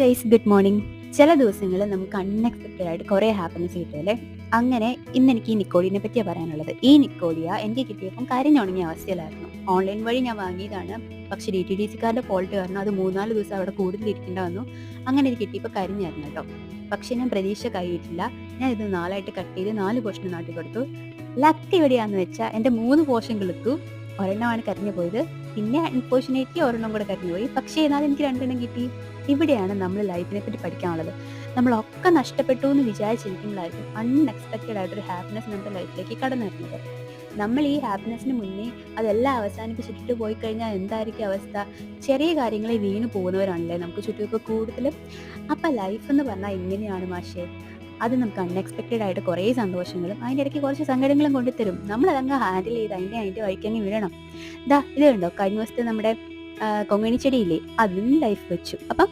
Guys good morning ചില ദിവസങ്ങളിൽ നമുക്ക് അൺഎക്സ്പെക്റ്റഡ് ആയിട്ട് കുറേ ഹാപ്പിനെസ് കിട്ടുമല്ലേ? അങ്ങനെ ഇന്ന് എനിക്ക് ഈ നിക്കോളിനെ പറ്റിയാണ് പറയാനുള്ളത്. ഈ നിക്കോളിയ എനിക്ക് കിട്ടിയപ്പം കരഞ്ഞുണങ്ങിയ അവസ്ഥയിലായിരുന്നു. ഓൺലൈൻ വഴി ഞാൻ വാങ്ങിയതാണ്. പക്ഷെ ഡി ടി ഡി സിക്കാരുടെ ഫോൾട്ട് കാരണം അത് മൂന്നാൽ ദിവസം അവിടെ കൂടുതൽ ഇരിക്കേണ്ട വന്നു. അങ്ങനെ ഇത് കിട്ടിയപ്പോൾ കരഞ്ഞായിരുന്നു കേട്ടോ. പക്ഷെ ഞാൻ പ്രതീക്ഷ കൈയിട്ടില്ല. ഞാൻ ഇത് നാലായിട്ട് കട്ട് ചെയ്ത് നാല് പോർഷൻ നാട്ടി കൊടുത്തു ലക്ക് എവിടെയാന്ന് വെച്ചാൽ എന്റെ മൂന്ന് പോർഷൻ കിളുത്തു ഒരെണ്ണമാണ് കരഞ്ഞു പോയത്. പിന്നെ അൺഫോർച്ചുനേറ്റ്ലി ഒരെണ്ണം കൂടെ കരഞ്ഞു പോയി. പക്ഷേ എന്നാലും എനിക്ക് രണ്ടെണ്ണം കിട്ടി. ഇവിടെയാണ് നമ്മൾ ലൈഫിനെ പറ്റി പഠിക്കാനുള്ളത്. നമ്മളൊക്കെ നഷ്ടപ്പെട്ടു എന്ന് വിചാരിച്ചിരിക്കുമ്പോഴായിരിക്കും അൺഎക്സ്പെക്റ്റഡ് ആയിട്ടൊരു ഹാപ്പിനെസ് നമ്മുടെ ലൈഫിലേക്ക് കടന്നു വരുന്നത്. നമ്മൾ ഈ ഹാപ്പിനെസ്സിന് മുന്നേ അതെല്ലാം അവസാനിപ്പിച്ചിട്ട് പോയി കഴിഞ്ഞാൽ എന്തായിരിക്കും അവസ്ഥ? ചെറിയ കാര്യങ്ങളെ വീണു പോകുന്നവരാണല്ലേ നമുക്ക് ചുറ്റുമൊക്കെ കൂടുതലും. അപ്പം ലൈഫ് എന്ന് പറഞ്ഞാൽ ഇങ്ങനെയാണ് മാഷേ. അത് നമുക്ക് അൺഎക്സ്പെക്റ്റഡ് ആയിട്ട് കുറേ സന്തോഷങ്ങളും അതിന്റെ ഇടയ്ക്ക് കുറച്ച് സങ്കടങ്ങളും കൊണ്ടുതരും. നമ്മൾ അതങ്ങ് ഹാൻഡിൽ ചെയ്ത് അതിന്റെ അതിന്റെ വഴിക്കങ്ങ് വീഴണം ദാ ഇത് കണ്ടോ? കഴിഞ്ഞ ദിവസത്തെ നമ്മുടെ കൊങ്ങണിച്ചെടിയില്ലേ? കൊങ്ങണി ചെടിയില്ലേ അതും ലൈഫ് വെച്ചു. അപ്പം